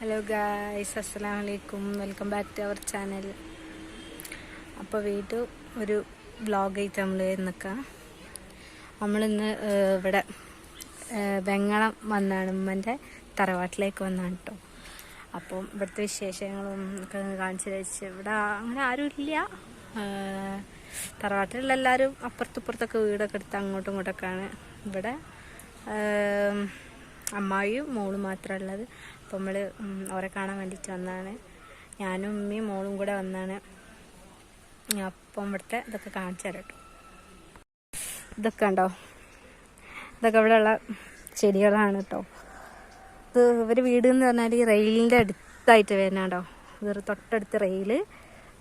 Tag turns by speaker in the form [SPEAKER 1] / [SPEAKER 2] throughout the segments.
[SPEAKER 1] Hello guys അസ്സലാം വലൈക്കും welcome back to our channel അപ്പോൾ വീണ്ടും ഒരു വ്ളോഗ് ആയിട്ട് നമ്മൾ നിൽക്കാം നമ്മളിന്ന് ഇവിടെ വെങ്ങളം വന്നാണ്. ഉമ്മന്റെ തറവാട്ടിലേക്ക് വന്നാണ് കേട്ടോ അപ്പം ഇവിടുത്തെ വിശേഷങ്ങളും ഒക്കെ കാണിച്ചു വെച്ച് ഇവിടെ അങ്ങനെ ആരുമില്ല തറവാട്ടിലുള്ള എല്ലാവരും അപ്പുറത്തും ഇപ്പുറത്തൊക്കെ വീടൊക്കെ എടുത്ത് അങ്ങോട്ടും ഇങ്ങോട്ടൊക്കെയാണ്. ഇവിടെ അമ്മായിയും മോളും മാത്രമേ ഉള്ളത് അപ്പം നമ്മൾ അവരെ കാണാൻ വേണ്ടിയിട്ട് വന്നതാണ് ഞാനും ഉമ്മയും മോളും കൂടെ വന്നാണ്. അപ്പം ഇവിടുത്തെ ഇതൊക്കെ കാണിച്ചു തരാം ഇതൊക്കെ ഉണ്ടോ ഇതൊക്കെ ഇവിടെയുള്ള ചെടികളാണ് കേട്ടോ. ഇത് ഇവർ വീട് എന്ന് പറഞ്ഞാൽ ഈ റെയിലിന്റെ അടുത്തായിട്ട് വരുന്നുണ്ടോ ഇത് തൊട്ടടുത്ത് റെയിൽ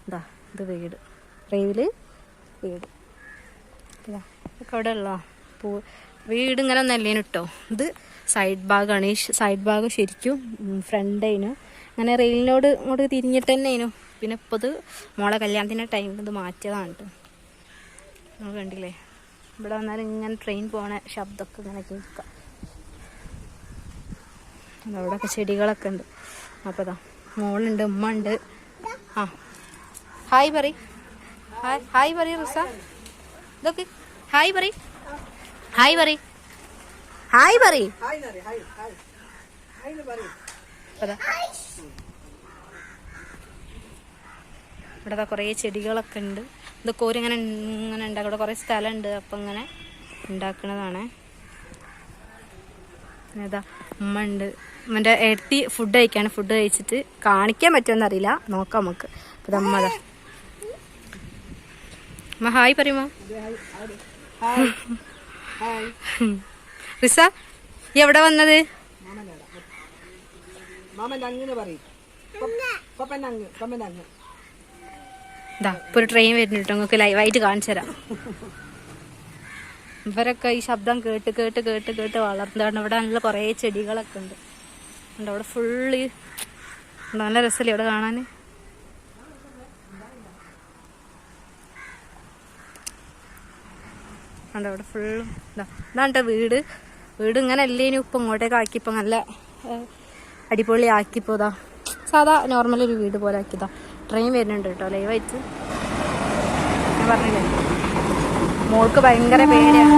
[SPEAKER 1] ഇതാ ഇത് വീട്. റെയിൽ വീട്. ഇതാ ഇതൊക്കെ അവിടെ ഉള്ളോ പൂ വീട് ഇങ്ങനെ ഒന്നല്ലേനു കേട്ടോ ഇത് സൈഡ് ഭാഗമാണ് ഈ സൈഡ് ഭാഗം ശരിക്കും ഫ്രണ്ട് അതിനു അങ്ങനെ റെയിലിനോട് ഇങ്ങോട്ട് തിരിഞ്ഞിട്ട് തന്നെ അതിനു പിന്നെ ഇപ്പോൾ ഇത് മോളെ കല്യാണത്തിന്റെ ടൈമിൽ ഇത് മാറ്റിയതാണ് കേട്ടോ നമ്മൾ കണ്ടില്ലേ? ഇവിടെ വന്നാൽ ഇങ്ങനെ ട്രെയിൻ പോണ ശബ്ദമൊക്കെ ഇങ്ങനെ കേൾക്കാം. അവിടെയൊക്കെ ചെടികളൊക്കെ ഉണ്ട് അപ്പോൾ ഇതാ മോളുണ്ട് ഉമ്മ ഉണ്ട് ആ. ഹായ് പറ ഹായ് ഹായ് പറ റിസ. ഇതൊക്കെ ഹായ് പറ ഹായ് പറ ഹായ് പറ. ഇവിടെ കുറേ ചെടികളൊക്കെ ഉണ്ട്. ഇതൊക്കെ കോരിങ്ങനെ ഇങ്ങനെ ഇങ്ങനെ ഉണ്ടാക്കും. ഇവിടെ കുറേ സ്ഥലമുണ്ട്. അപ്പം ഇങ്ങനെ ഉണ്ടാക്കണതാണ്. ഏതാ ഉമ്മ ഉണ്ട്. ഉമ്മന്റെ എട്ടി ഫുഡ് കഴിക്കാണ്. ഫുഡ് കഴിച്ചിട്ട് കാണിക്കാൻ പറ്റുമെന്ന് അറിയില്ല. നോക്കാം നമുക്ക്. അപ്പം അമ്മ അതാ അമ്മ ഹായ് പറയുമോ റിസ എവിടെ വന്നത്? ഇതാ ഇപ്പൊ ഒരു ട്രെയിൻ വരുന്നുണ്ട് നിങ്ങൾക്ക് ലൈവായിട്ട് കാണിച്ചു തരാം. ഇവരൊക്കെ ഈ ശബ്ദം കേട്ട് കേട്ട് കേട്ട് കേട്ട് വളർന്നതാണ്. ഇവിടെ നല്ല കുറേ ചെടികളൊക്കെ ഉണ്ട്. ഉണ്ട് അവിടെ ഫുള്ള് നല്ല രസമല്ലേ ഇവിടെ കാണാൻ ഉണ്ട് ഇവിടെ ഫുള്ളും ഇതാ. ഇതാണ് ട്ടോ വീട്. വീട് ഇങ്ങനെ അല്ലേ അല്ലേനും ഇപ്പം ഇങ്ങോട്ടേക്ക് ആക്കിയപ്പോൾ നല്ല അടിപൊളി ആക്കിയപ്പോൾ ഇതാ. സാധാ നോർമൽ ഒരു വീട് പോലെ ആക്കിയതാ. ട്രെയിൻ വരുന്നുണ്ട് കേട്ടോ ലൈവായിട്ട് ഞാൻ പറഞ്ഞില്ലേ? മോൾക്ക് ഭയങ്കര പേടിയാണ്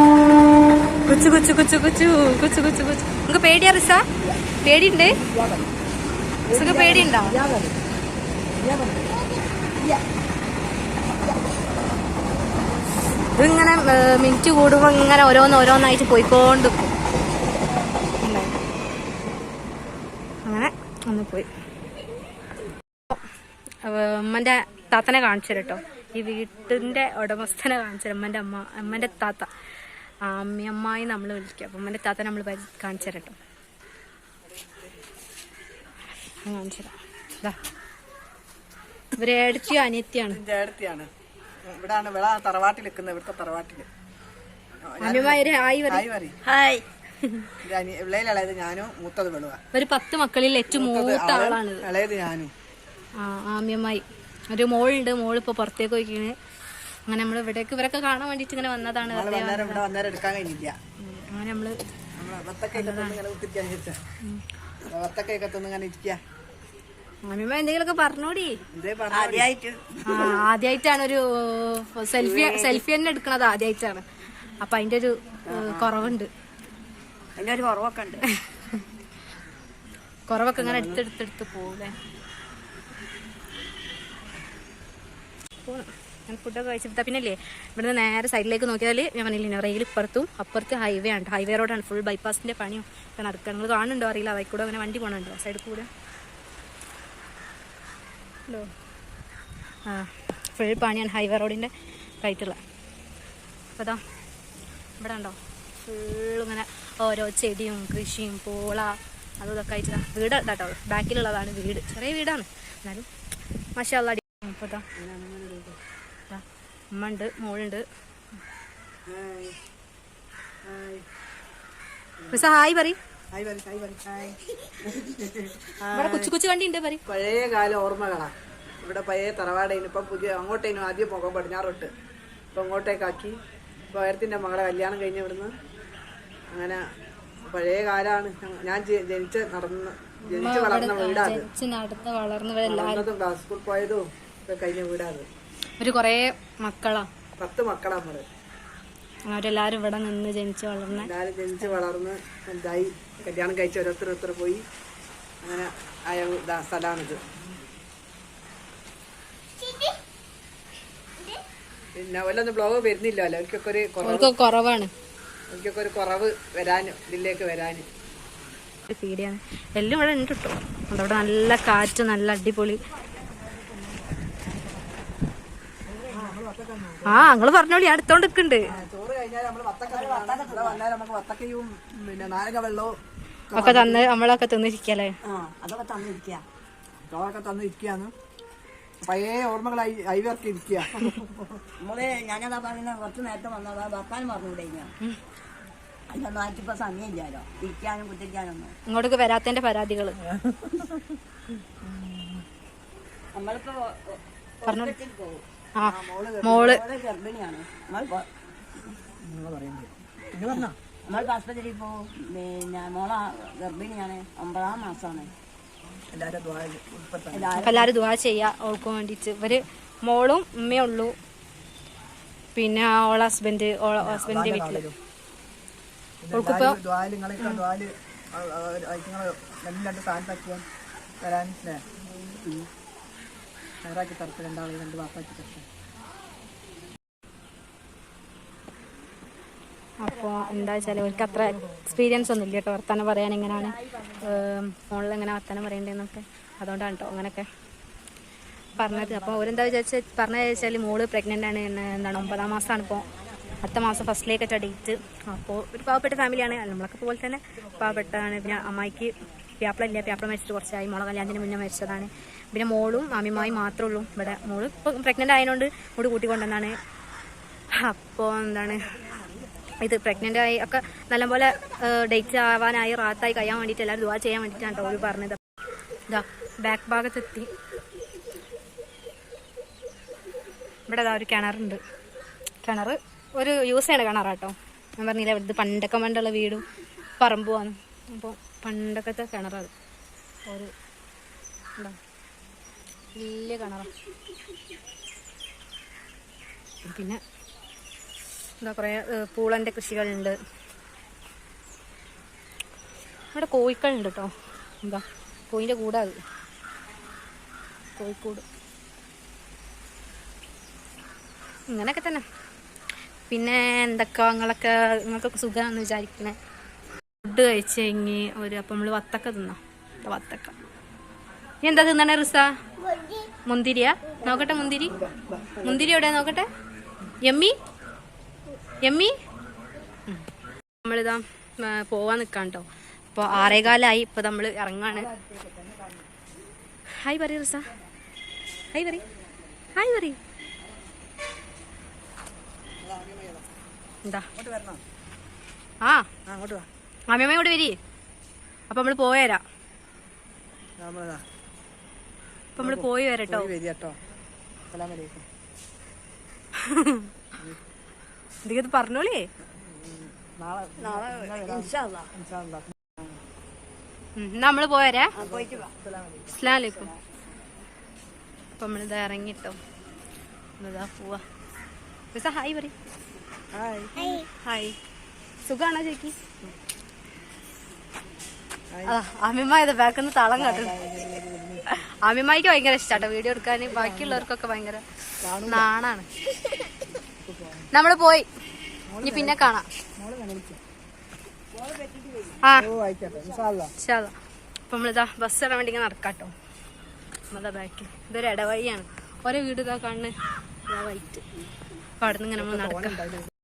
[SPEAKER 1] കുച്ചു കുച്ചു കുച്ചു കുച്ചു കുച്ചു കുച്ചു കുച്ചു. നിങ്ങൾക്ക് പേടിയാ റിസ? പേടിയുണ്ട്? റിസക്ക് പേടിയുണ്ടോ? ഇതിങ്ങനെ മിനിറ്റ് കൂടുമ്പോൾ ഇങ്ങനെ ഓരോന്ന് ഓരോന്നായിട്ട് പോയിക്കൊണ്ട് അങ്ങനെ ഒന്ന് പോയി അമ്മന്റെ താത്തനെ കാണിച്ചു കേട്ടോ. ഈ വീട്ടിന്റെ ഉടമസ്ഥനെ കാണിച്ചു തരാം. അമ്മന്റെ അമ്മ അമ്മന്റെ താത്ത. അമ്മയമ്മായി നമ്മൾ വിളിക്കുക അപ്പൊ അമ്മന്റെ താത്ത നമ്മൾ കാണിച്ചു കേട്ടോ. കാണിച്ചു തരാം. ദാ. അനിയത്തിയാണ്
[SPEAKER 2] ഇവിടാണ് വിള തറവാട്ടിൽ നിൽക്കുന്നത് ഇവിടുത്തെ
[SPEAKER 1] വരും
[SPEAKER 2] ഹായ് ഇളയിലുള്ളത് ഞാനും മൂത്തത് വെളുവ.
[SPEAKER 1] ഒരു പത്ത് മക്കളിൽ ഏറ്റവും മൂത്ത ആളാണ്.
[SPEAKER 2] ഇളയത് ഞാനും.
[SPEAKER 1] ആ ആമ്യമ്മായി ഒരു മോളുണ്ട് മോളിപ്പോ ഇപ്പൊ പുറത്തേക്ക് പോയിക്കണ്. അങ്ങനെ നമ്മൾ ഇവിടേക്ക് ഇവരൊക്കെ കാണാൻ വേണ്ടിട്ട് ഇങ്ങനെ വന്നതാണ്. അങ്ങനെ
[SPEAKER 2] നമ്മൾ വത്തക്കയൊക്കെ തിന്ന് ഇങ്ങനെ കുത്തിരിക്കാൻ വെച്ചാ വത്തക്കയൊക്കെ തിന്ന് ഇങ്ങനെ ഇരിക്കുക
[SPEAKER 1] ആമ്യമ്മ എന്തെങ്കിലുമൊക്കെ പറഞ്ഞോടി.
[SPEAKER 2] ഇതേ പറഞ്ഞു
[SPEAKER 1] ആ ആദ്യമായിട്ടാണ് ഒരു സെൽഫി സെൽഫി തന്നെ എടുക്കണത് ആദ്യമായിട്ടാണ് അപ്പൊ അതിന്റെ ഒരു കുറവുണ്ട്.
[SPEAKER 2] അതിന്റെ ഒരു കുറവൊക്കെ ഉണ്ട്.
[SPEAKER 1] കുറവൊക്കെ ഇങ്ങനെ എടുത്തെടുത്തെടുത്ത് പോകൂലേ ഞാൻ ഫുഡൊക്കെ കഴിച്ചിട്ട് പിന്നെ ഇല്ലേ ഇവിടുന്ന് നേരെ സൈഡിലേക്ക് നോക്കിയാൽ ഞാൻ പറഞ്ഞില്ല റെയിൽ ഇപ്പുറത്തും അപ്പുറത്ത് ഹൈവേ ആണ്. ഹൈവേ റോഡാണ് ഫുൾ ബൈപ്പാസിന്റെ പണിയും. നടക്കുക നിങ്ങൾ കാണുന്നുണ്ടോ അറിയില്ല. കൂടെ അങ്ങനെ വണ്ടി പോകണുണ്ടോ സൈഡിൽ കൂടെ. ഹലോ. ആ ഫുൾ പണിയാണ് ഹൈവേ റോഡിന്റെ കൈത്തുള്ള അപ്പോൾ അതാ ഇവിടെ ഉണ്ടോ ഫുൾ ഇങ്ങനെ ഓരോ ചെടിയും കൃഷിയും പൂള അതും ഇതൊക്കെ ആയിട്ട് വീട് കേട്ടോ ബാക്കിലുള്ളതാണ് വീട്. ചെറിയ വീടാണ്. എന്നാലും മഷാല്ല അടി ഇപ്പോൾ ഇതാ ദാ ഉമ്മ ഉണ്ട് മോളുണ്ട്
[SPEAKER 2] ഹായ് ഹായ്
[SPEAKER 1] റിസ ഹായ് പറ
[SPEAKER 2] ഹായ് പറയും ഹായ് പറയും ഹായ്.
[SPEAKER 1] ഇവിടെ കൊച്ചു കൊച്ചു വണ്ടി ഉണ്ട് പറ
[SPEAKER 2] പഴയ കാല ഓർമ്മകളാ. ഇവിടെ പഴയ തറവാടേന് ഇപ്പം പുതിയ അങ്ങോട്ടേനും ആദ്യം പോകാൻ പടിഞ്ഞാറോട്ട്. ഇപ്പം അങ്ങോട്ടേക്കാക്കി ഇപ്പൊ ഉയരത്തിന്റെ മകളെ കല്യാണം കഴിഞ്ഞ ഇവിടുന്ന്. അങ്ങനെ പഴയ കാലാണ്. ഞാൻ ജനിച്ച നടന്ന് ജനിച്ച് വളർന്ന
[SPEAKER 1] വീടാണ് നടന്ന്
[SPEAKER 2] വളർന്നതും സ്കൂൾ പോയതും ഒക്കെ കഴിഞ്ഞ വീടാണ്
[SPEAKER 1] ഒരു കുറേ മക്കളാ.
[SPEAKER 2] പത്ത് മക്കളാ നമ്മൾ
[SPEAKER 1] അവരെല്ലാരും ഇവിടെ നിന്ന് ജനിച്ച് വളർന്ന്.
[SPEAKER 2] എല്ലാരും ജനിച്ച് വളർന്ന് എന്തായി കല്യാണം കഴിച്ച് ഓരോരുത്തർ ഓരോരുത്തർ പോയി. അങ്ങനെ ആയ ഇതാ സ്ഥലമാണിത്. പിന്നെ ഓലൊന്നും ബ്ലോഗ് വരുന്നില്ലല്ലോ അവർക്കൊക്കെ ഒരു കുറവ്.
[SPEAKER 1] കുറവാണ്.
[SPEAKER 2] അവർക്കൊക്കെ ഒരു കുറവ് വരാൻ ഇതിലേക്ക്
[SPEAKER 1] വരാനും. എല്ലാം ഇവിടെ ഉണ്ട് കേട്ടോ. അതവിടെ നല്ല കാറ്റ് നല്ല അടിപൊളി. ആ അങ്ങൾ പറഞ്ഞോളി അടുത്തോണ്ട് നിൽക്കുന്നുണ്ട്
[SPEAKER 2] കഴിഞ്ഞാൽ നമ്മൾ വത്തക്ക തിന്നാണ്. ഇവിടെ വന്നാൽ നമുക്ക് വത്തക്കയും പിന്നെ നാരക വെള്ളവും
[SPEAKER 1] ഒക്കെ തന്ന് നമ്മളൊക്കെ തന്നിരിക്കല്ലേ?
[SPEAKER 2] അതൊക്കെ തന്നിരിക്കുക ചോറൊക്കെ തന്നിരിക്കുകയാണ് പഴയ ഓർമ്മകളായി അയവിറക്കി ഇരിക്കുക
[SPEAKER 3] നമ്മൾ ഞാനതാ പറയുന്ന കുറച്ച് നേരത്തെ വന്നതാ വെക്കാനും പറഞ്ഞൂടെ അതിന്റെ നാട്ടിപ്പോ സമയമില്ലല്ലോ. ഇരിക്കാനും കുത്തിരിക്കാനൊന്നും.
[SPEAKER 1] ഇങ്ങോട്ടേക്ക് വരാത്തതിന്റെ പരാതികൾ.
[SPEAKER 3] നമ്മളിപ്പോ
[SPEAKER 1] മോൾ
[SPEAKER 3] മോൾ. പോകും
[SPEAKER 1] ആ മോൾ
[SPEAKER 3] പറയുന്നത്. പിന്നെ നമ്മൾ നമ്മളിപ്പോൾ ആസ്പത്രിയിൽ ഇപ്പോൾ പിന്നെ മോള ഗർഭിണിയാണ് ഒമ്പതാം മാസമാണ്
[SPEAKER 2] എല്ലാവരും ദ്വാര ഉൾപ്പെടുത്താൻ
[SPEAKER 1] ദുവാ ചെയ്യാ ഓൾക്ക് വേണ്ടിട്ട് ഇവർ മോളും ഉമ്മയേ ഉള്ളൂ. പിന്നെ ഓളെ ഹസ്ബൻഡ് ഓളെ ഹസ്ബൻഡിന്റെ വീട്ടിൽ. ഓൾക്കിപ്പോ
[SPEAKER 2] ദ്വാൽ നിങ്ങൾ രണ്ടും രണ്ട് സ്ഥാനത്താക്കിയാൽ വരാൻ അല്ലേ നേരാക്കി തരത്ത് രണ്ടാളെ രണ്ട് വാപ്പാക്കി
[SPEAKER 1] അപ്പോൾ എന്താ വെച്ചാൽ അവർക്ക് അത്ര എക്സ്പീരിയൻസ് ഒന്നും ഇല്ല കേട്ടോ വർത്താനം പറയാൻ എങ്ങനെയാണ് ഫോണിൽ എങ്ങനെ വർത്താനം പറയേണ്ടതെന്നൊക്കെ അതുകൊണ്ടാണ് കേട്ടോ അങ്ങനെയൊക്കെ പറഞ്ഞത്. അപ്പോൾ അവരെന്താ വിചാരിച്ച പറഞ്ഞ വെച്ചാൽ മോൾ പ്രഗ്നന്റ് ആണ് എന്താണ് ഒമ്പതാം മാസമാണ് ഇപ്പോൾ അടുത്ത മാസം ഫസ്റ്റിലേക്കൊക്കെ ഡേറ്റ് അപ്പോൾ ഒരു പാവപ്പെട്ട ഫാമിലിയാണ് നമ്മളൊക്കെ പോലെ തന്നെ പാവപ്പെട്ടാണ് പിന്നെ അമ്മായിക്ക് പ്യാപ്പിളില്ല പ്യാപ്പിള മരിച്ചിട്ട് കുറച്ചായി. മോളെ കല്യാണത്തിന് മുന്നേ മരിച്ചതാണ്. പിന്നെ മോളും അമ്മിമായും മാത്രമേ ഉള്ളൂ. ഇവിടെ മോൾ ഇപ്പോൾ പ്രഗ്നന്റ് ആയതുകൊണ്ട് മോട് കൂട്ടിക്കൊണ്ടെന്നാണ് അപ്പോൾ എന്താണ് ഇത് പ്രഗ്നന്റ് ആയി ഒക്കെ നല്ലപോലെ ഡേറ്റ് ആവാനായി റാത്തായി കഴിയാൻ വേണ്ടിയിട്ട് എല്ലാവരും ദുവാ ചെയ്യാൻ വേണ്ടിയിട്ടാണ് കേട്ടോ പറഞ്ഞത്. ഇതാ ബാക്ക് ഭാഗത്തെത്തി. ഇവിടെ ഒരു കിണറുണ്ട്. കിണർ ഒരു യൂസ് ചെയ്യണ കിണറാട്ടോ ഞാൻ പറഞ്ഞില്ല ഇവിടുത്തെ പണ്ടൊക്കെ പണ്ടുള്ള വീടും പറമ്പുമാണ് അപ്പോൾ പണ്ടൊക്കത്തെ കിണറത് ഒരു വലിയ കിണറാണ് പിന്നെ എന്താ പറയാ പൂളന്റെ കൃഷികളുണ്ട്. ഇവിടെ കോഴിക്കളുണ്ട് കേട്ടോ എന്താ കോഴിന്റെ കൂടാ അത്. കോഴിക്കൂട്. ഇങ്ങനെയൊക്കെ തന്നെ. പിന്നെ എന്തൊക്കെ നിങ്ങളൊക്കെ നിങ്ങൾക്കൊക്കെ സുഖമാണെന്ന് വിചാരിക്കണേ? ഫുഡ് കഴിച്ച് കഴിഞ്ഞ് ഒരു അപ്പം നമ്മൾ വത്തക്ക തിന്നാം? വത്തക്ക. നീ എന്താ തിന്നണേ റിസ? മുന്തിരിയാ? നോക്കട്ടെ മുന്തിരി. മുന്തിരി എവിടെ നോക്കട്ടെ. എമ്മി എമ്മി. നമ്മളിതാ പോവാൻ നിൽക്കാം കേട്ടോ അപ്പോൾ ആറേകാലായി ഇപ്പോൾ നമ്മൾ ഇറങ്ങാണ്. ഹായ് പറയൂ റിസ ഹായ് പറ ഹായ് പറ എന്താ? ആ.
[SPEAKER 2] ആ അങ്ങോട്ട് വാ.
[SPEAKER 1] അമ്മയമ്മ കൂടെ വരി? അപ്പം നമ്മൾ പോയരാ അപ്പം നമ്മൾ പോയി വരട്ടോ എന്തൊക്കെ പറഞ്ഞോളേ. നമ്മൾ പോയരാ
[SPEAKER 3] ആ, പോയിട്ട് വാ.
[SPEAKER 1] അസ്ലാമലൈക്കും അപ്പം നമ്മളിതാ ഇറങ്ങിട്ടോ. ഇതാ പോവാ. ഹായ് പറ
[SPEAKER 2] ഹായ്.
[SPEAKER 1] ഹായ്. സുഖാണോ ചേച്ചി? അമ്മിമ്മ ഇത് ബാക്കിന്ന് തളം കാട്ടും അമ്മിമ്മയ്ക്ക് ഭയങ്കര ഇഷ്ടാട്ടോ വീഡിയോ എടുക്കാൻ ബാക്കിയുള്ളവർക്കൊക്കെ ഭയങ്കര നാണാണ്. നമ്മൾ പോയി. ഇനി പിന്നെ കാണാം. ആ. അപ്പൊ നമ്മളിതാ ബസ് ഇടാൻ വേണ്ടി നടക്കാട്ടോ. നമ്മളെ ബാക്കിൽ ഇതൊരു ഇടവഴിയാണ്. ഓരോ വീട് ഇതാ കണ്ണ്. വൈറ്റ്. അപ്പൊ അവിടെ നിന്ന് ഇങ്ങനെ നമ്മൾ നടക്കാം.